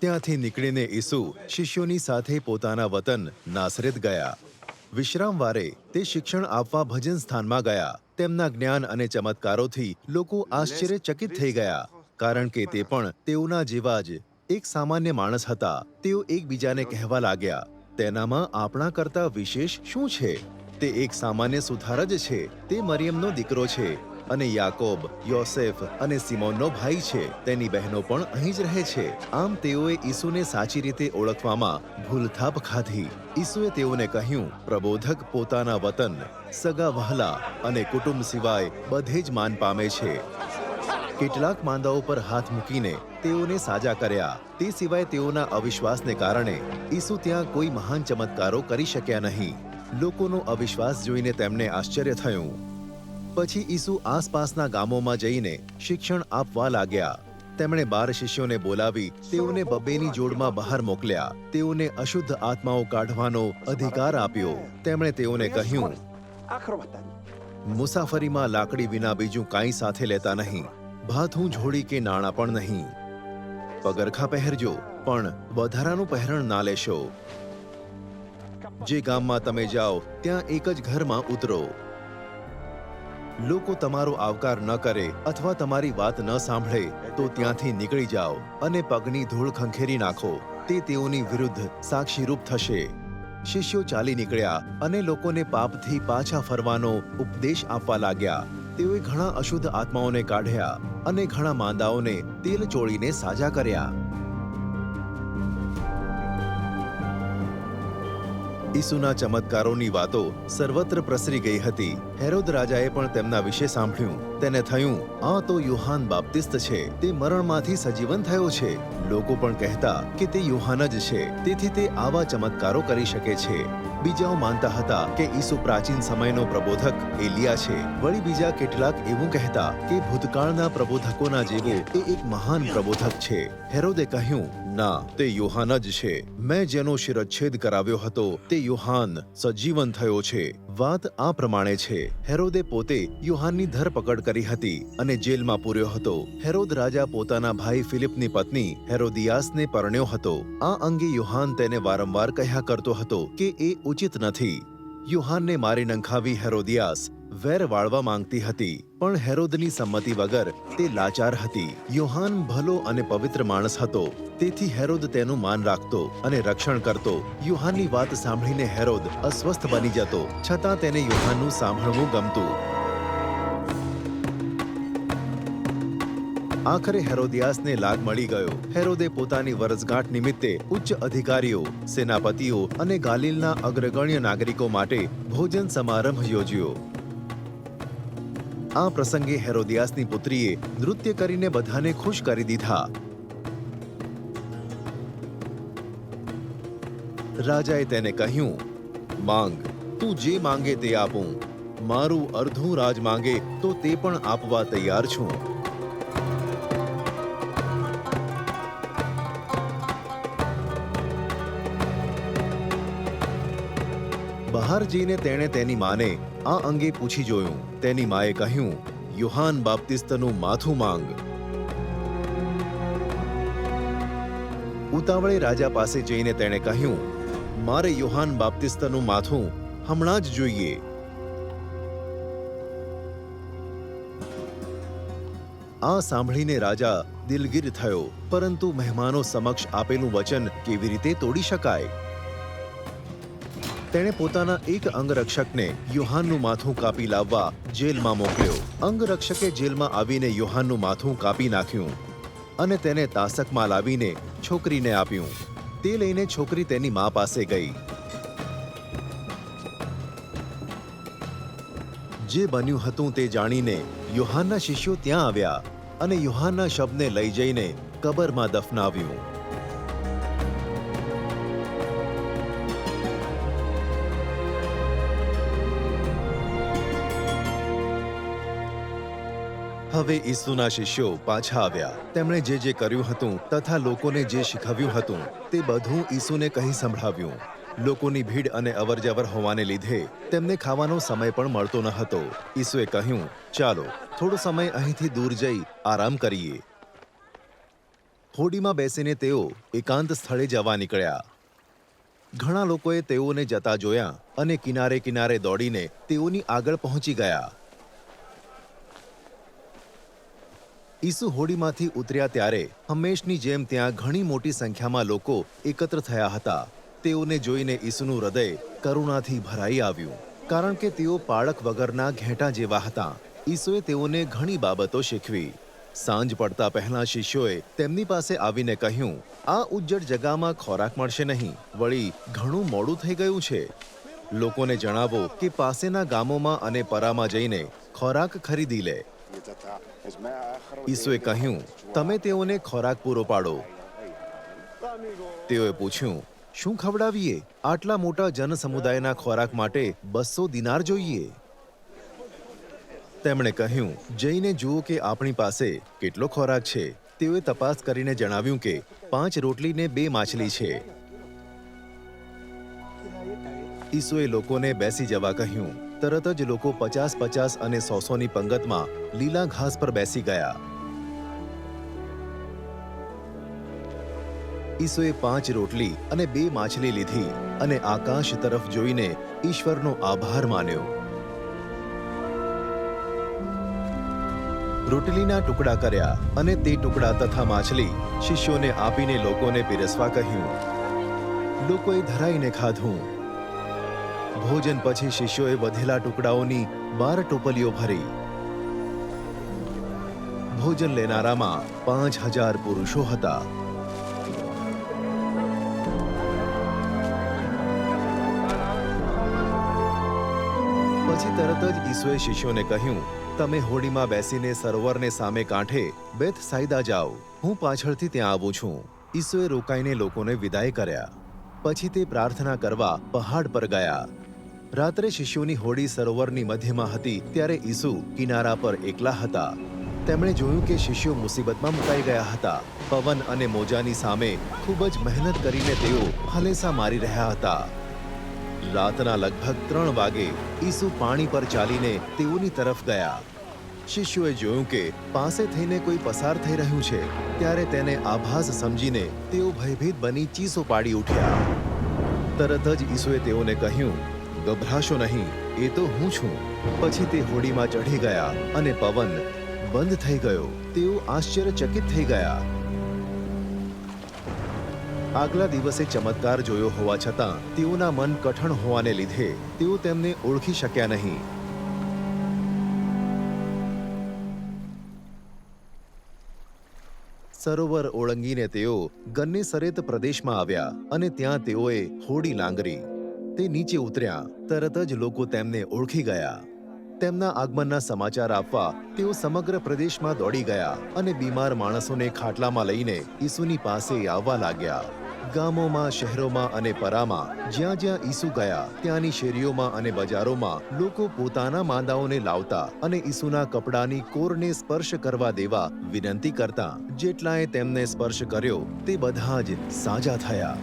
ત્યાંથી નીકળીને ઈસુ શિષ્યોની સાથે પોતાના વતન નાસરેત ગયા. વિશ્રામવારે તે શિક્ષણ આપવા ભજન સ્થાનમાં ગયા. તેમના જ્ઞાન અને ચમત્કારોથી લોકો આશ્ચર્યચકિત થઈ ગયા, કારણ કે તે પણ તેઓના જેવા જ એક સામાન્ય માણસ હતા. તેઓ એકબીજાને કહેવા લાગ્યા, તેનામાં આપણા કરતા વિશેષ શું છે? તે એક સામાન્ય સુથાર જ છે. તે મરિયમનો દીકરો છે. અને યાકોબ, યોસેફ અને સિમોનનો ભાઈ છે. તેની બહેનો પણ અહીં જ રહે છે. આમ તેઓએ ઈસુને સાચી રીતે ઓળખવામાં ભૂલથાપ ખાધી. ઈસુએ તેઓને કહ્યું, પ્રબોધક પોતાના વતન, સગા વહલા અને કુટુંબ સિવાય બધે જ માન પામે છે. કેટલાક માંદાઓ પર હાથ મૂકીને તેઓને સાજા કર્યા. તે સિવાય તેઓના અવિશ્વાસને કારણે ઈસુ ત્યાં કોઈ મહાન ચમત્કારો કરી શક્યા નહીં. લોકોનો અવિશ્વાસ જોઈને તેમને આશ્ચર્ય થયું. પછી ઈસુ આસપાસના ગામોમાં જઈને શિક્ષણ આપવા લાગ્યા. તેમણે બાર શિષ્યોને બોલાવી તેઓને બબ્બેની જોડમાં બહાર મોકલ્યા. તેઓને અશુદ્ધ આત્માઓ કાઢવાનો અધિકાર આપ્યો. તેમણે તેઓને કહ્યું, મુસાફરીમાં લાકડી વિના બીજું કાંઈ સાથે લેતા નહીં. ભાથું, જોડી કે નાણાં પણ નહીં. પગરખા પહેરજો, પણ વધારાનું પહેરણ ના લેશો. જે ગામમાં તમે જાઓ, ત્યાં એક જ ઘરમાં ઉતરો. લોકો તમારો આવકાર ન કરે અથવા તમારી વાત ન સાંભળે, તો ત્યાંથી નીકળી જાઓ અને પગની ધૂળ ખંખેરી નાખો. તે તેઓની વિરુદ્ધ સાક્ષીરૂપ થશે. શિષ્યો ચાલી નીકળ્યા અને લોકોને પાપથી પાછા ફરવાનો ઉપદેશ આપવા લાગ્યા. તેઓએ ઘણા અશુદ્ધ આત્માઓને કાઢ્યા અને ઘણા માંદાઓને તેલ ચોળીને સાજા કર્યા. ઈસુના ચમત્કારોની વાતો સર્વત્ર પ્રસરી ગઈ હતી. હેરોદ રાજાએ પણ તેમના વિશે સાંભળ્યું. તેને થયું, આ તો યુહાન બાપ્તિસ્ત છે. તે મરણમાંથી સજીવન થયો છે. લોકો પણ કહેતા કે તે યુહાન જ છે. તેથી તે આવા ચમત્કારો કરી શકે છે. બીજાઓ માનતા હતા કે ઈસુ પ્રાચીન સમયનો પ્રબોધક એલિયા છે. વળી બીજા કેટલાક એવું કહેતા કે ભૂતકાળના પ્રબોધકોના જેવો એ એક મહાન પ્રબોધક છે. હેરોદે કહ્યું ના, તે યુહાન જ છે. મેં જેનો શિરચ્છેદ કરાવ્યો હતો, તે યુહાન સજીવન થયો છે. વાત આ પ્રમાણે છે. હેરોદે પોતે યુહાનની ધરપકડ કરી હતી અને જેલમાં પૂર્યો હતો. હેરોદ રાજા પોતાના ભાઈ ફિલિપની પત્ની હેરોદિયાસને પરણ્યો હતો. આ અંગે યુહાન તેને વારંવાર કહ્યા કરતો હતો કે એ ઉચિત નથી. યુહાનને મારી નંખાવી હેરોદિયાસ વેર વાળવા માંગતી હતી, પણ હેરોદની સંમતિ વગર તે લાચાર હતી. યોહાન ભલો અને પવિત્ર માણસ હતો, તેથી હેરોદ તેનું માન રાખતો અને રક્ષણ કરતો. યુહાનની વાત સાંભળીને હેરોદ અસ્વસ્થ બની જતો, છતાં તેને યુહાનનું સાંભળવું ગમતું. આખરે હેરોદિયાસને લાગ મળી ગયો. હેરોદે પોતાની વરસગાંઠ નિમિત્તે ઉચ્ચ અધિકારીઓ, સેનાપતિઓ અને ગાલિલના અગ્રગણ્ય નાગરિકો માટે ભોજન સમારંભ યોજ્યો. આ પ્રસંગે હેરોદિયાસની પુત્રીએ નૃત્ય કરીને બધાને ખુશ કરી દીધા રાજાએ તેને કહ્યું માંગ તું જે માંગે તે આપું મારું અર્ધું રાજ માંગે તો તે પણ આપવા તૈયાર છું બહાર જઈને તેણે તેની માને આ અંગે પૂછી જોયું. તેની માએ કહ્યું, યુહાન બાપ્તિસ્તનું માથું માંગ. ઉતાવળે રાજા પાસે જઈને તેણે કહ્યું, મારે યુહાન બાપ્તિસ્તનું માથું હમણાં જ જોઈએ. આ સાંભળીને રાજા દિલગીર થયો, પરંતુ મહેમાનો સમક્ષ આપેલું વચન કેવી રીતે તોડી શકાય? તેણે પોતાના એક અંગરક્ષકને યુહાનનું માથું કાપી લાવવા જેલમાં મોકલ્યો. અંગરક્ષકે જેલમાં આવીને યુહાનનું માથું કાપી નાખ્યું અને તેને તાસકમાં લાવીને છોકરીને આપ્યું. તે લઈને છોકરી તેની મા પાસે ગઈ. જે બન્યું હતું તે જાણીને યુહાનના શિષ્યો ત્યાં આવ્યા અને યુહાનના શબને લઈ જઈને કબરમાં દફનાવ્યું. હવે ઈસુના શિષ્યો પાછા આવ્યા. તેમણે જે જે કર્યું હતું તથા લોકોને જે શીખવ્યું હતું તે બધું ઈસુને કહી સંભળાવ્યું. લોકોની ભીડ અને અવરજવર હોવાને લીધે તેમને ખાવાનો સમય પણ મળતો ન હતો. ઈસુએ કહ્યું, ચાલો, થોડો સમય અહીંથી દૂર જઈ આરામ કરીએ. હોડીમાં બેસીને તેઓ એકાંત સ્થળે જવા નીકળ્યા. ઘણા લોકોએ તેઓને જતા જોયા અને કિનારે કિનારે દોડીને તેઓની આગળ પહોંચી ગયા. ઈસુ હોડીમાંથી ઉતર્યા ત્યારે હંમેશની જેમ ત્યાં ઘણી મોટી સંખ્યામાં લોકો એકત્ર થયા હતા. તેઓને જોઈને ઈસુનું હૃદય કરુણાથી ભરાઈ આવ્યું. કારણ કે તેઓ પાળક વગરના ઘેટા જેવા હતા. ઈસુએ તેઓને ઘણી બાબતો શીખવી. સાંજ પડતા પહેલા શિષ્યોએ તેમની પાસે આવીને કહ્યું, આ ઉજ્જડ જગામાં ખોરાક મળશે નહીં. વળી ઘણું મોડું થઈ ગયું છે. લોકોને જણાવો કે પાસેના ગામોમાં અને પરામાં જઈને ખોરાક ખરીદી લે. ઈસુએ કહ્યું, તમે તેઓને ખોરાક પૂરો પાડો. તેઓએ પૂછ્યું, શું ખવડાવીએ? આટલા મોટા જનસમુદાયના ખોરાક માટે બસો દિનાર જોઈએ. તેમણે કહ્યું, જઈને જુઓ કે આપણી પાસે કેટલો ખોરાક છે. તેઓએ તપાસ કરીને જણાવ્યું કે પાંચ રોટલી ને બે માછલી છે. ઈસુએ લોકોને બેસી જવા કહ્યું. તરત જ લોકો પચાસ પચાસ અને સોસોની પંગતમાં લીલા ઘાસ પર બેસી ગયા. ઈસુએ પાંચ રોટલી અને બે માછલી લીધી અને આકાશ તરફ જોઈને ઈશ્વરનો આભાર માન્યો. રોટલીના ટુકડા કર્યા અને તે ટુકડા તથા માછલી શિષ્યોને આપીને લોકોને પીરસવા કહ્યું. લોકોએ ધરાઈને ખાધું. ભોજન પછી શિષ્યોએ વધેલા ટુકડાઓની બાર ટોપલીઓ ભરી. ભોજન લેનારામાં પાંચ હજાર પુરુષો હતા. પછી તરત જ ઈસુએ શિષ્યોને કહ્યું, તમે હોડીમાં બેસીને સરોવરને સામે કાંઠે બેથ સાયદા જાઓ. હું પાછળથી ત્યાં આવું છું. ઈસુએ રોકાઈને લોકોને વિદાય કર્યા. પછી તે પ્રાર્થના કરવા પહાડ પર ગયા. રાત્રે શિશુની હોડી સરોવરની મધ્યમાં હતી ત્યારે ઈસુ કિનારા પર એકલા હતા. તેમણે જોયું કે શિષ્યો મુસીબતમાં મુકાઈ ગયા હતા. પવન અને મોજાની સામે ખૂબ જ મહેનત કરીને તેઓ હલેસા મારી રહ્યા હતા. રાતના લગભગ ત્રણ વાગે ઈસુ પાણી પર ચાલીને તેઓની તરફ ગયા. શિષ્યોએ જોયું કે પાસે થઈને કોઈ પસાર થઈ રહ્યું છે, ત્યારે તેને આભાસ સમજીને તેઓ ભયભીત બની ચીસો પાડી ઉઠ્યા. તરત જ ઈસુએ તેઓને કહ્યું ગભરાશો નહીં, એ તો હું છું. પછી તે હોડીમાં ચઢી ગયા અને પવન બંધ થઈ ગયો. તેઓ આશ્ચર્યચકિત થઈ ગયા. આગલા દિવસે ચમત્કાર જોયો હોવા છતાં તેઓના મન કઠણ હોવાને લીધે તેઓ તેમને ઓળખી શક્યા નહીં. સરોવર ઓળંગીને તેઓ ગન્નેસરેત પ્રદેશમાં આવ્યા અને ત્યાં તેઓએ હોડી લાંગરી. તે નીચે ઉતર્યા. તરત જ લોકો તેમને ઓળખી ગયા. તેમના આગમનના સમાચાર આપવા તેઓ સમગ્ર પ્રદેશમાં દોડી ગયા અને બીમાર માણસોને ખાટલામાં લઈને ઈસુની પાસે આવવા લાગ્યા. ગામોમાં, શહેરોમાં અને પરામાં જ્યાં જ્યાં ઈસુ ગયા, ત્યાંની શેરીઓમાં અને બજારોમાં લોકો પોતાના માંદાઓને લાવતા અને ઈસુના કપડાની કોરને સ્પર્શ કરવા દેવા વિનંતી કરતા. જેટલાએ તેમને સ્પર્શ કર્યો, તે બધા જ સાજા થયા.